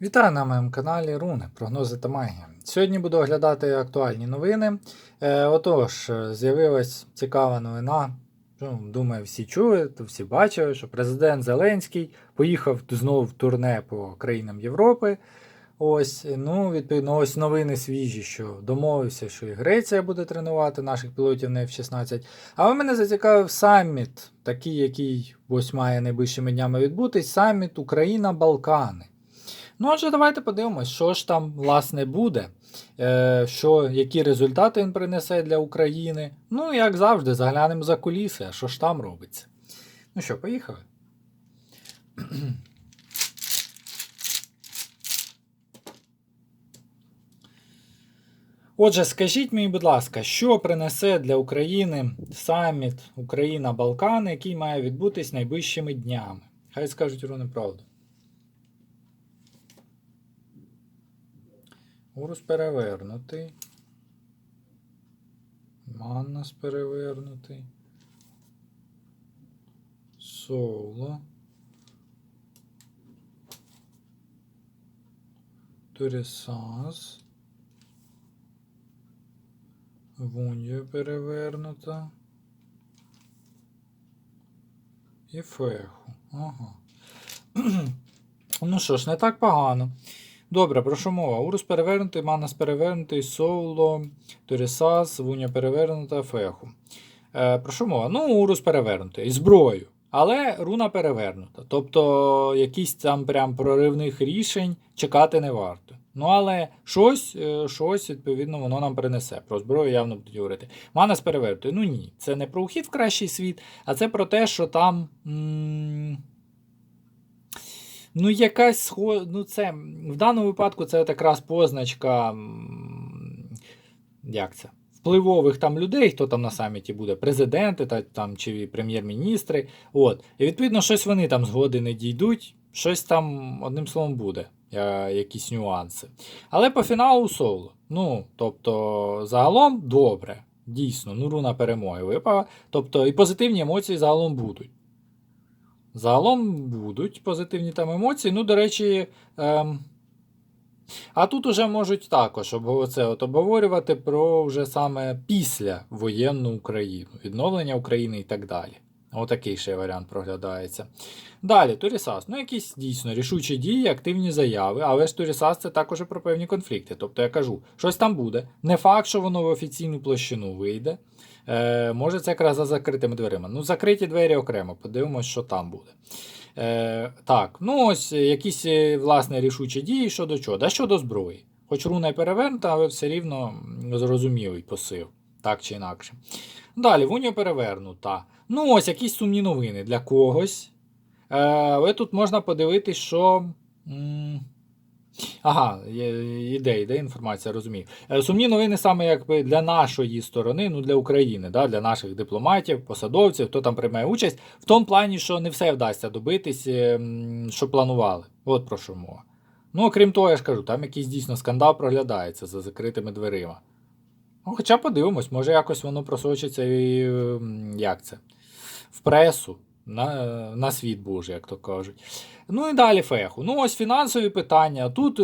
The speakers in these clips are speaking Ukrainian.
Вітаю на моєму каналі Руни, прогнози та магія. Сьогодні буду оглядати актуальні новини. Е, отож, е, з'явилась цікава новина. Ну, думаю, всі чули, всі бачили, що президент Зеленський поїхав знову в турне по країнам Європи. Ось, ну, відповідно, ось новини свіжі, що домовився, що і Греція буде тренувати наших пілотів на F-16. Але мене зацікавив саміт, такий, який ось має найближчими днями відбутись, саміт Україна-Балкани. Ну, отже, давайте подивимось, що ж там власне буде, е, що, які результати він принесе для України. Ну, як завжди, заглянемо за куліси, а що ж там робиться. Ну що, поїхали? Отже, скажіть мені, будь ласка, що принесе для України саміт Україна-Балкани, який має відбутись найближчими днями? Хай скажуть руни правду. Урус перевернутий. Маннас перевернутий. Соло. Турісас. Вундія перевернута. І феху. Ага. ну що ж, не так погано. Добре, про що мова? Урус перевернутий, Манас перевернутий, Соуло, Торісас, Вуня перевернута, Феху. Е, про що мова? Ну, Урус перевернутий, зброю. Але руна перевернута. Тобто якісь там прям проривних рішень чекати не варто. Ну, але щось, е, щось, відповідно, воно нам принесе. Про зброю явно будуть говорити. Манас перевернутий. Ну ні, це не про ухід в кращий світ, а це про те, що там. М- Ну, якась схо... ну це в даному випадку це от якраз позначка. Як це? Впливових там людей, хто там на саміті буде, президенти та, там, чи прем'єр-міністри. От. І відповідно, щось вони там згоди не дійдуть, щось там, одним словом, буде, я, якісь нюанси. Але по фіналу соло. Ну, тобто, загалом добре. Дійсно, ну руна перемоги випала. Тобто і позитивні емоції загалом будуть. Загалом будуть позитивні там емоції. Ну, до речі, ем... а тут уже можуть також це от обговорювати про вже саме після воєнну Україну, відновлення України і так далі. Отакий ще варіант проглядається. Далі, Турісас. Ну, якісь дійсно рішучі дії, активні заяви, але ж Турісас це також і про певні конфлікти. Тобто я кажу, щось там буде. Не факт, що воно в офіційну площину вийде. Е, може, це якраз за закритими дверима. Ну, закриті двері окремо, подивимось, що там буде. Е, так, ну ось якісь е, власне рішучі дії щодо чого? Да щодо зброї. Хоч руна й перевернута, але все рівно зрозумілий посил, так чи інакше. Далі, вуня перевернута. Ну, ось якісь сумні новини для когось. Е, але тут можна подивитись, що. Ага, іде, іде інформація, розумію. Е, Сумні новини саме якби для нашої сторони, ну для України, да, для наших дипломатів, посадовців, хто там приймає участь, в тому плані, що не все вдасться добитись, е, що планували. От про що мова. Ну, окрім того, я ж кажу, там якийсь дійсно скандал проглядається за закритими дверима. Ну, хоча подивимось, може якось воно просочиться і як це? В пресу, на, на світ Божий, як то кажуть. Ну і далі феху. Ну, ось фінансові питання. Тут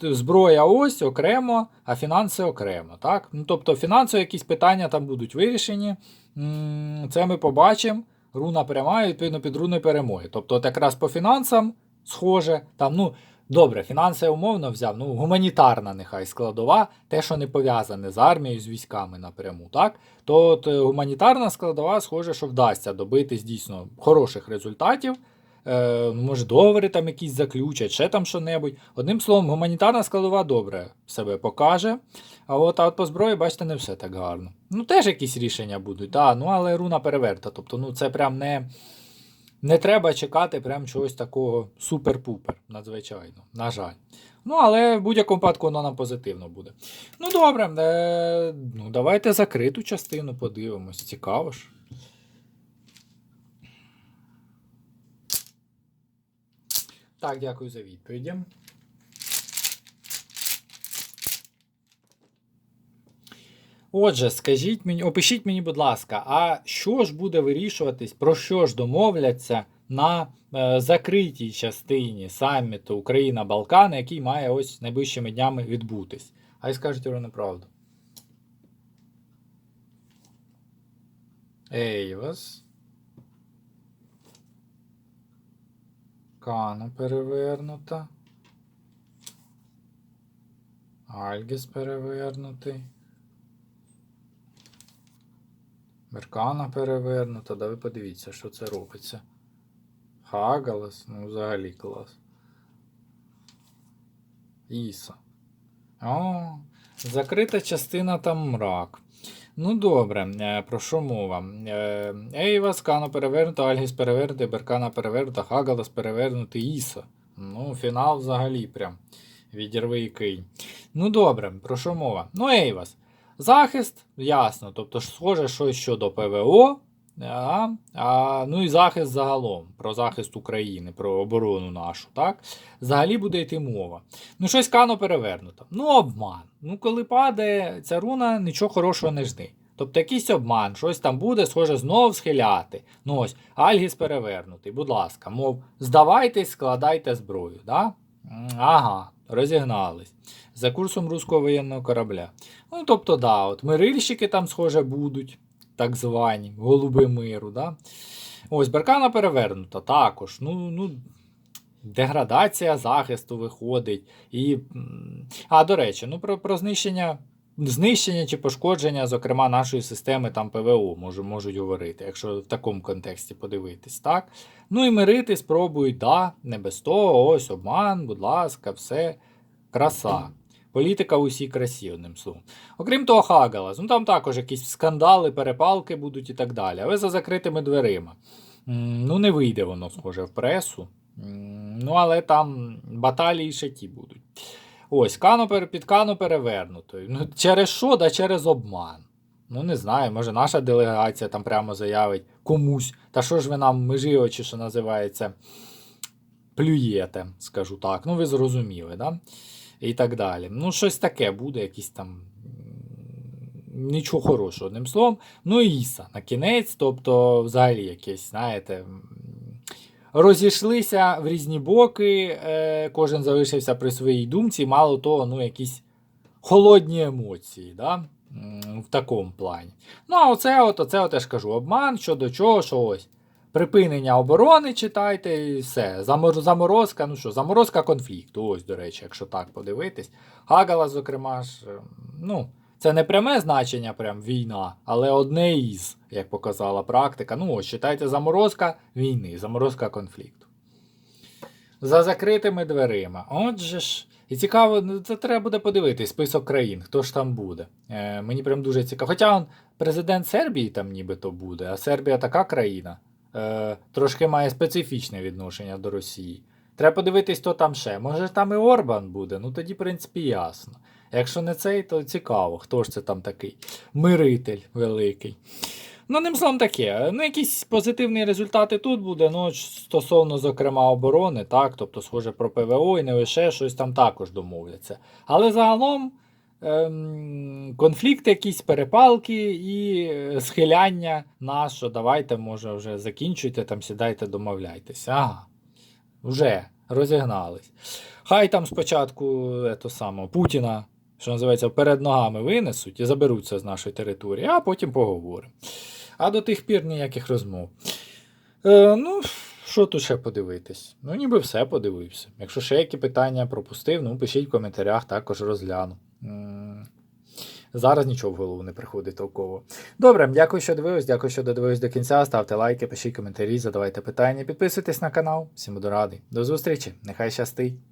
зброя ось окремо, а фінанси окремо. Так? Ну, тобто фінансові якісь питання там будуть вирішені. Це ми побачимо. Руна пряма, відповідно, під руною перемоги. Тобто, от якраз по фінансам схоже, там, ну, добре, фінанси я умовно взяв, ну, гуманітарна нехай складова, те, що не пов'язане з армією, з військами напряму, так? То от е, гуманітарна складова, схоже, що вдасться добитись дійсно хороших результатів. Е, може, договори там якісь заключать, ще там що-небудь. Одним словом, гуманітарна складова добре себе покаже. А от, а от по зброї, бачите, не все так гарно. Ну, теж якісь рішення будуть, да, ну але руна переверта. Тобто, ну це прям не. Не треба чекати прям чогось такого супер-пупер, надзвичайно, на жаль. Ну, але в будь-якому випадку воно нам позитивно буде. Ну, добре, е, ну, давайте закриту частину подивимось. Цікаво ж. Так, дякую за відповіді. Отже, скажіть мені, опишіть мені, будь ласка, а що ж буде вирішуватись, про що ж домовляться на е, закритій частині саміту Україна-Балкани, який має ось найближчими днями відбутись. А й скажуть про неправду. Ейвас. Кана перевернута. Альгіс перевернутий. Меркана перевернута. Да ви подивіться, що це робиться. Хагалас, ну взагалі клас. Іса. О, закрита частина там мрак. Ну добре, е, про що мова? Е, Ейвас, Кано перевернуто, Альгіс перевернутий, Беркана перевернута, Хагалас перевернутий, Іса. Ну, фінал взагалі прям. Відірви і кинь. Ну добре, про що мова? Ну, Ейвас. Захист, ясно. Тобто, схоже, щось щодо ПВО. А, а, ну і захист загалом, про захист України, про оборону нашу, так? Взагалі буде йти мова. Ну, щось кано перевернуто. Ну, обман. Ну, коли падає ця руна, нічого хорошого не жди. Тобто якийсь обман, щось там буде, схоже, знов схиляти. Ну ось, Альгіс перевернутий, будь ласка, мов, здавайтесь, складайте зброю. Да? Ага, розігнались. За курсом руського воєнного корабля. Ну, тобто, да, от мирильщики там, схоже, будуть, так звані, голуби миру. Да? Ось, Беркана перевернута також. Ну, ну, деградація захисту виходить. І, а, до речі, ну, про, про знищення. Знищення чи пошкодження, зокрема, нашої системи там ПВО може, можуть говорити, якщо в такому контексті подивитись, так? Ну і мирити спробують, да, не без того, ось обман, будь ласка, все, краса. Політика у всій красі, одним словом. Окрім того, Хагалас, ну там також якісь скандали, перепалки будуть і так далі. Але за закритими дверима. Ну, не вийде воно, схоже, в пресу. Ну, але там баталії ще ті будуть. Ось, кано під кано перевернутою. Ну, через що? Да через обман. Ну, не знаю, може наша делегація там прямо заявить комусь. Та що ж ви нам межі очі, що називається, плюєте, скажу так. Ну, ви зрозуміли, да? І так далі. Ну, щось таке буде, якісь там. Нічого хорошого, одним словом. Ну і Іса на кінець, тобто, взагалі, якесь, знаєте, розійшлися в різні боки, е, кожен залишився при своїй думці, мало того, ну, якісь холодні емоції, да? в такому плані. Ну, а оце, от, оце от я ж кажу, обман щодо чого, що ось. Припинення оборони читайте і все. Замор- Заморозка, ну що, заморозка конфлікту. Ось, до речі, якщо так подивитись. Гагала, зокрема ж, е, ну, це не пряме значення, прям війна, але одне із, як показала практика. Ну, ось читайте заморозка війни, заморозка конфлікту. За закритими дверима. Отже ж. І цікаво, ну, це треба буде подивитись список країн, хто ж там буде. Е, мені прям дуже цікаво. Хоча он, президент Сербії там нібито буде, а Сербія така країна. Е, трошки має специфічне відношення до Росії. Треба подивитись, хто там ще. Може там і Орбан буде, ну тоді, в принципі, ясно. Якщо не цей, то цікаво, хто ж це там такий миритель великий. Ну, ним словом таке. Ну, якісь позитивні результати тут буде, ну, стосовно, зокрема, оборони, так, тобто, схоже про ПВО і не лише щось там також домовляться. Але загалом ем, конфлікти, якісь перепалки і е, схиляння на що давайте, може, вже закінчуйте, там сідайте, домовляйтесь. Ага, вже розігнались. Хай там спочатку ето саме, Путіна, що називається, перед ногами винесуть і заберуться з нашої території, а потім поговоримо. А до тих пір ніяких розмов. Е, ну, що тут ще подивитись? Ну, ніби все подивився. Якщо ще які питання пропустив, ну пишіть в коментарях, також розгляну. Зараз нічого в голову не приходить толково. Добре, дякую, що дивились, дякую, що додивились до кінця. Ставте лайки, пишіть коментарі, задавайте питання, підписуйтесь на канал. Всім буду радий. До зустрічі, нехай щастить!